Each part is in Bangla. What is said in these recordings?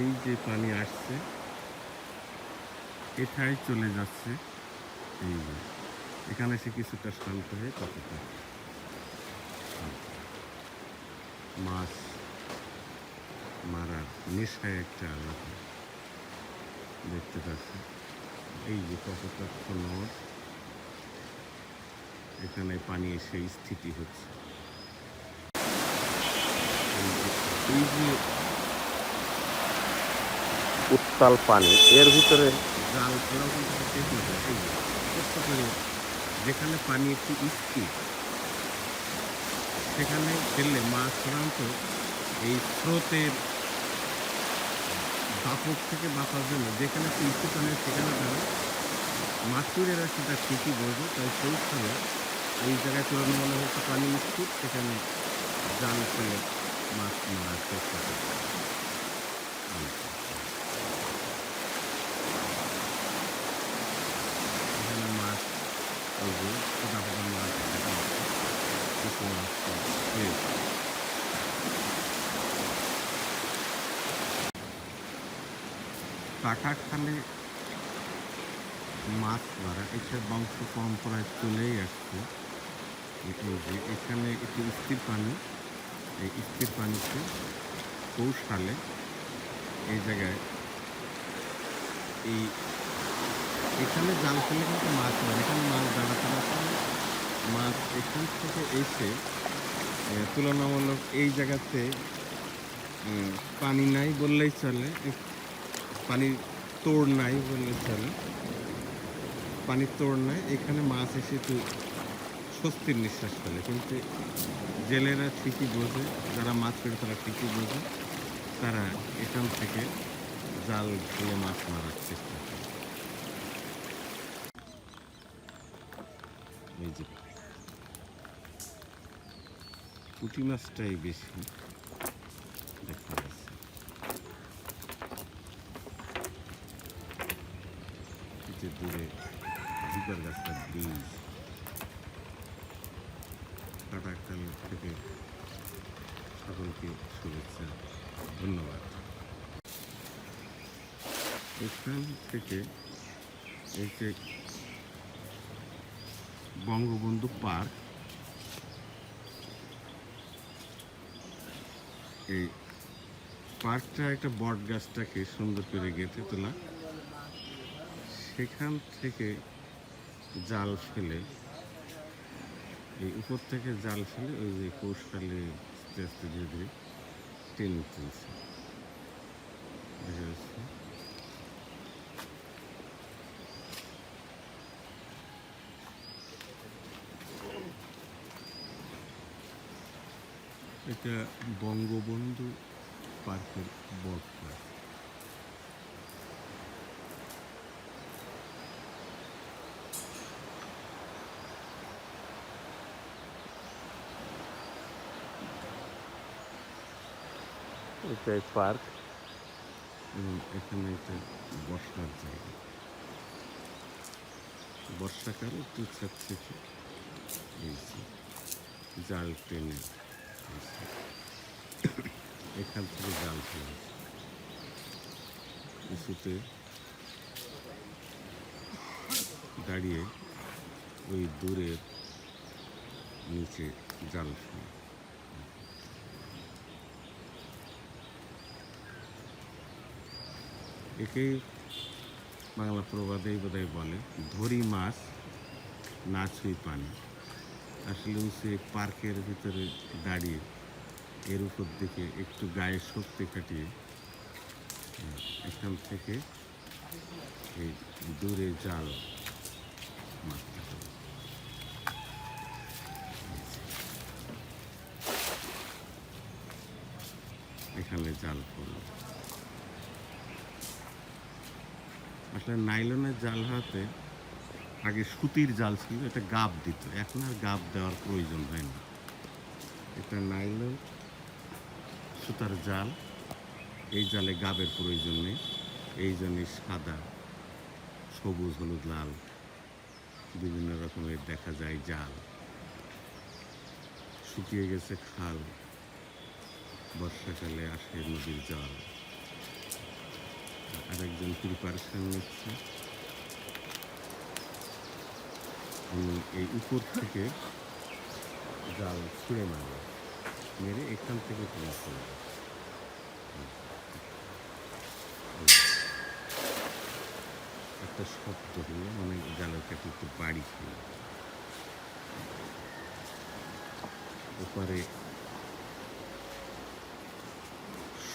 এই যে পানি আসছে, এটাই চলে যাচ্ছে। এই যে, এখানে সে কিছুটা শান্ত হয়ে কতটা মাছ মারার নেশায় একটা আলাদা দেখতে পাচ্ছি। এই যে কতটা খনর এখানে পানি এসে স্থিতি হচ্ছে। এই যে উত্তাল পানি। এর ভিতরে জাল যেখানে পানি একটু স্থির সেখানে ফেললে মাছ সাধারণত এই স্রোতের দাপক থেকে বাঁচার জন্য যেখানে একটু স্থির পানি সেখানে তারা মাছুরেরা সেটা ঠিকই বোঝে তাই সেই সময় এই জায়গায় তুলনামূলক হচ্ছে পানি স্থির সেখানে জাল ফেলে মাছ মারার চেষ্টা করে এই যে। এখানে মাছ ফোটা মাছ খালে মাছ মারা এটা বংশ পরম্পরায় চলেই আসছে এই যে এখানে একটু স্থির পানি এই স্থির পানিতে কৌশালে এই জায়গায় এই এখানে জাল ফেলে কিন্তু মাছ মারে এখানে মাছ দাঁড়াতে পারছে মাছ এখান থেকে এসে তুলনামূলক এই জায়গাতে পানি নাই বললেই চলে। পানির তোড় নাই বললেই চলে। পানির তোড় নাই। এখানে মাছ এসে একটু স্বস্তির নিঃশ্বাস ফেলে। কিন্তু জেলেরা ঠিকই বোঝে, যারা মাছ পেড়ে তারা ঠিকই বোঝে। তারা এখান থেকে জাল ফেলে মাছ মারার চেষ্টা করে এই যে পুঁটি মাছটাই বেশি দেখা যাচ্ছে। যে দূরে জিগার গাছটা বীজ কাটাকাল থেকে সকলকে শুভেচ্ছা, ধন্যবাদ। এখান থেকে এই যে বঙ্গবন্ধু পার্ক, এই পার্কটা একটা বট গাছটাকে সুন্দর করে গেঁথে তোলা। সেখান থেকে জাল ফেলে, এই উপর থেকে জাল ফেলে ওই যে কৌশলে আস্তে আস্তে ধীরে ধীরে টেনে তুলছে। যাচ্ছে এটা বঙ্গবন্ধু পার্কের বট পার্ক এটাই পার্ক। এখানে একটা বসার জায়গা। বর্ষাকালে একটু থেকে এই জাল টেনে এখান থেকে জাল ফেলা কিছুতে দাঁড়িয়ে ওই দূরের নিচে জাল একেই বাংলা প্রবাদেই বোধহয় বলে, ধরি মাছ, না ছুঁই পানি। আসলে সে পার্কের ভিতরে দাঁড়িয়ে, এর উপর দিকে একটু গায়ে শক্তি কাটিয়ে এখান থেকে এই দূরে জাল মারতে এখানে জাল পড়ল। আসলে নাইলনের জাল হাতে আগে সুতির জাল ছিল, এটা গাব দিত। এখন আর গাব দেওয়ার প্রয়োজন হয় না। এটা নাইলন, সুতার জাল। এই জালে গাবের প্রয়োজন নেই। এই জন্য সাদা, সবুজ, হলুদ, লাল, বিভিন্ন রকমের দেখা যায় জাল। শুকিয়ে গেছে খাল। বর্ষাকালে আসে নদীর জল। আর একজন প্রিপারেশন নিচ্ছে আমি এই উপর থেকে জাল ছুঁড়ে মারব। মেরে এখান থেকে তোমার চলে একটা শব্দ হলো মানে জালের কাছে একটু বাড়ি ছিল ওপারে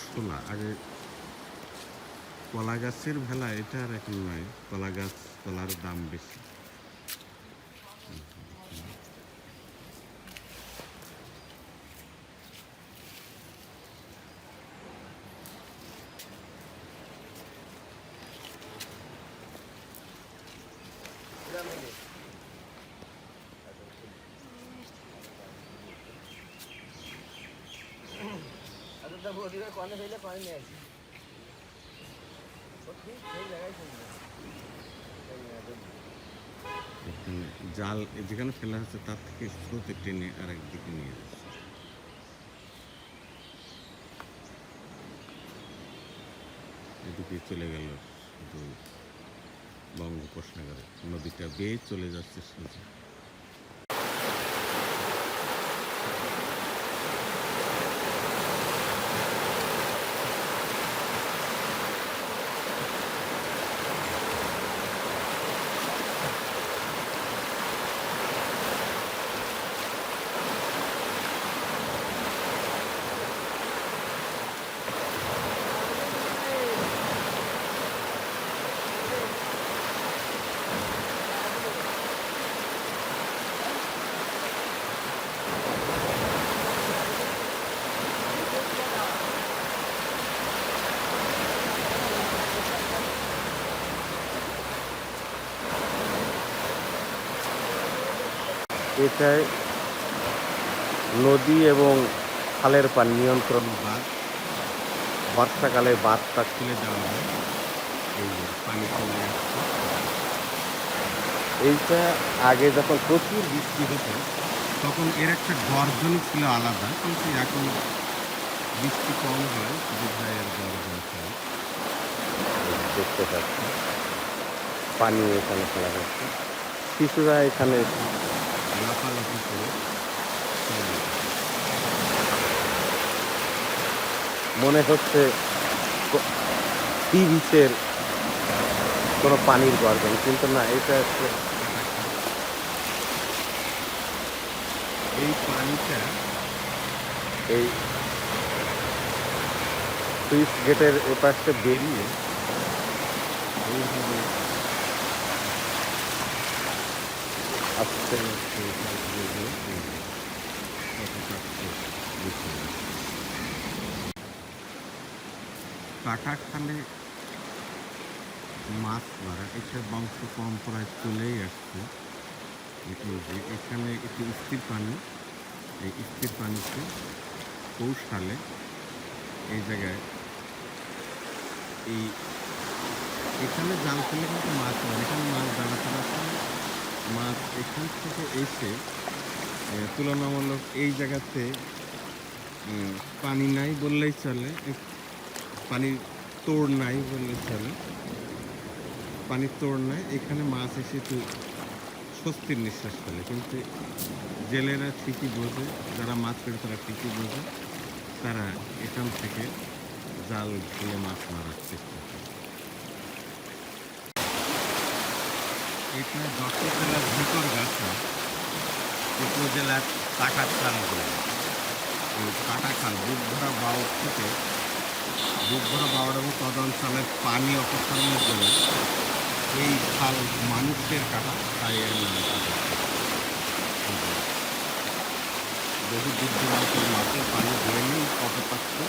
শোলা আগে কলা গাছের ভেলা, এটা আর এখন নয়। কলা গাছ কলার দাম বেশি। জাল যেখানে ফেলা হচ্ছে, তার থেকে স্রোতে টেনে আর একদিকে নিয়ে যাচ্ছে। এদিকে চলে গেল শুধু বঙ্গোপসাগরে। নদীটা বেয়ে চলে যাচ্ছে সোজা। এটায় নদী এবং খালের পানি নিয়ন্ত্রণ বাদ বর্ষাকালে বাঁধটা খুলে দেওয়া হয়। এই যে পানি চলে যাচ্ছে এইটা আগে যখন প্রচুর বৃষ্টি হতো, তখন এর একটা গর্জনই ছিল আলাদা, কিন্তু এখন বৃষ্টি কম হয় বোধহয় এর গর্জন দেখতে পাচ্ছি পানি এখানে ফেলা যাচ্ছে শিশুরা এখানে লাফালাফি করে মনে হচ্ছে সি বিচের কোনো পানির গর্জন কিন্তু না এটা হচ্ছে এই পানিটা এই সুইচ গেটের এপাশে বেরিয়ে এইভাবে পারছি। কাটা খালে মাছ মারা এটা বংশ পরম্পরায় চলেই আসছে এই যে এখানে একটি স্থির পানি, এই স্থির পানিতে সালে এই জায়গায় এই এখানে জাল ফেলে কিন্তু মাছ এখানে মাছ দাঁড়া ছাড়া মাছ এখান থেকে এসে তুলনামূলক এই জায়গাতে পানি নাই বললেই চলে পানির তোড় নাই বললেই চলে। পানির তোড় নাই, এখানে মাছ এসে একটু স্বস্তির নিঃশ্বাস ফেলে। কিন্তু জেলেরা ঠিকই বোঝে, যারা মাছ পেড়ে তারা ঠিকই বোঝে, তারা এখান থেকে জাল ফেলে মাছ মারার চেষ্টা করে। এটা যশোর জেলার ভিতর গাছা, উপজেলার বলে। এই কাটা খাল বুকভরা বাউর থেকে বুকভরা বাউর এবং তদঞ্চলের পানি অপসারণের জন্য। এই খাল মানুষের কাটা খায় এর নামে। বহু দূর দূরান্তের মাঠে পানি ধরে নেই কত পাচ্ছে।